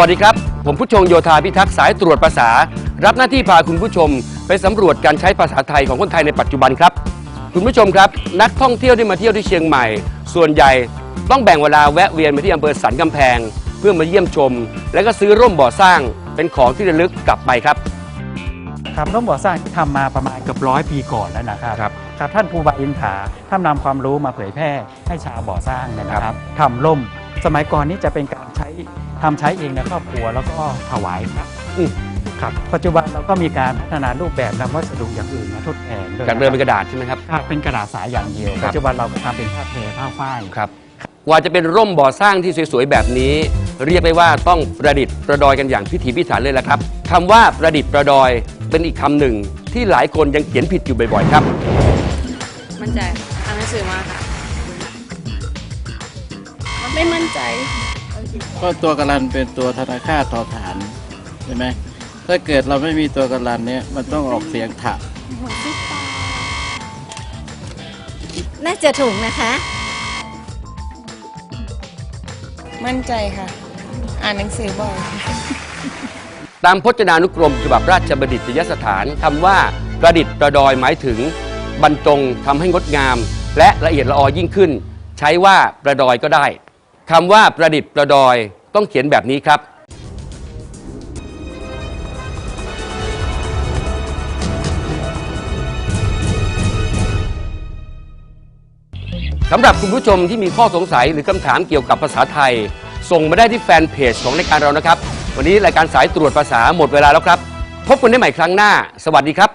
วัสดีครับ ผมผู้ชงโยธาพิทักษ์สายตรวจภาษา รับหน้าที่พาคุณผู้ชม ไปสำรวจการใช้ภาษาไทยของคนไทยในปัจจุบันครับ คุณผู้ชมครับ นักท่องเที่ยวที่มาเที่ยวที่เชียงใหม่ ส่วนใหญ่ต้องแบ่งเวลาแวะเวียนไปที่อำเภอสันกำแพง เพื่อมาเยี่ยมชม และก็ซื้อร่มบ่อสร้างเป็นของที่ระลึกกลับไปครับครับร่มบ่อสร้างที่ทำมาประมาณเกือบร้อยปีก่อนแล้วนะครับครับครับท่านครูบาอินถาท่านนำความรู้มาเผยแพร่ให้ชาวบ่อสร้างเนี่ยนะครับทำร่ม สมัยก่อนนี่จะเป็นการใช้ ทำใช้เองในครอบครัวแล้วก็ถวายครับอืม ครับ ปัจจุบันเราก็มีการพัฒนารูปแบบนำวัสดุอย่างอื่นมาทดแทนด้วยจากเดิมเป็นกระดาษใช่ไหมครับ ครับเป็นกระดาษสายอย่างเดียว ครับ ปัจจุบันเราก็ทำเป็นผ้าเพลผ้าฝ้าย ครับกว่าจะเป็นร่มบ่อสร้างที่สวยๆแบบนี้ เรียกได้ว่าต้องประดิษฐ์ประดอยกันอย่างพิถีพิถันเลยละครับคำว่าประดิษฐ์ประดอยเป็นอีกคำหนึ่ง ที่หลายคนยังเขียนผิดอยู่บ่อยๆครับ มั่นใจอ่านหนังสือมาค่ะ ไม่มั่นใจ ก็ตัวการันเป็นตัวธนาคารต่อฐานใช่ไหมถ้าเกิดเราไม่มีตัวการันเนี่ยมันต้องออกเสียงถะน่าจะถูกนะคะ มั่นใจค่ะ อ่านหนังสือบ่อยตามพจนานุกรมฉบับราชบัณฑิตยสถานคำว่าประดิษฐ์ประดอยหมายถึง บรรจงทำให้งดงาม และละเอียดละออยิ่งขึ้น ใช้ว่าประดอยก็ได้ คำว่าประดิษฐ์ประดอยต้องเขียนแบบนี้ครับ สำหรับคุณผู้ชมที่มีข้อสงสัยหรือคำถามเกี่ยวกับภาษาไทย ส่งมาได้ที่แฟนเพจของรายการเรานะครับ วันนี้รายการสายตรวจภาษาหมดเวลาแล้วครับ พบกันได้ใหม่ครั้งหน้า สวัสดีครับ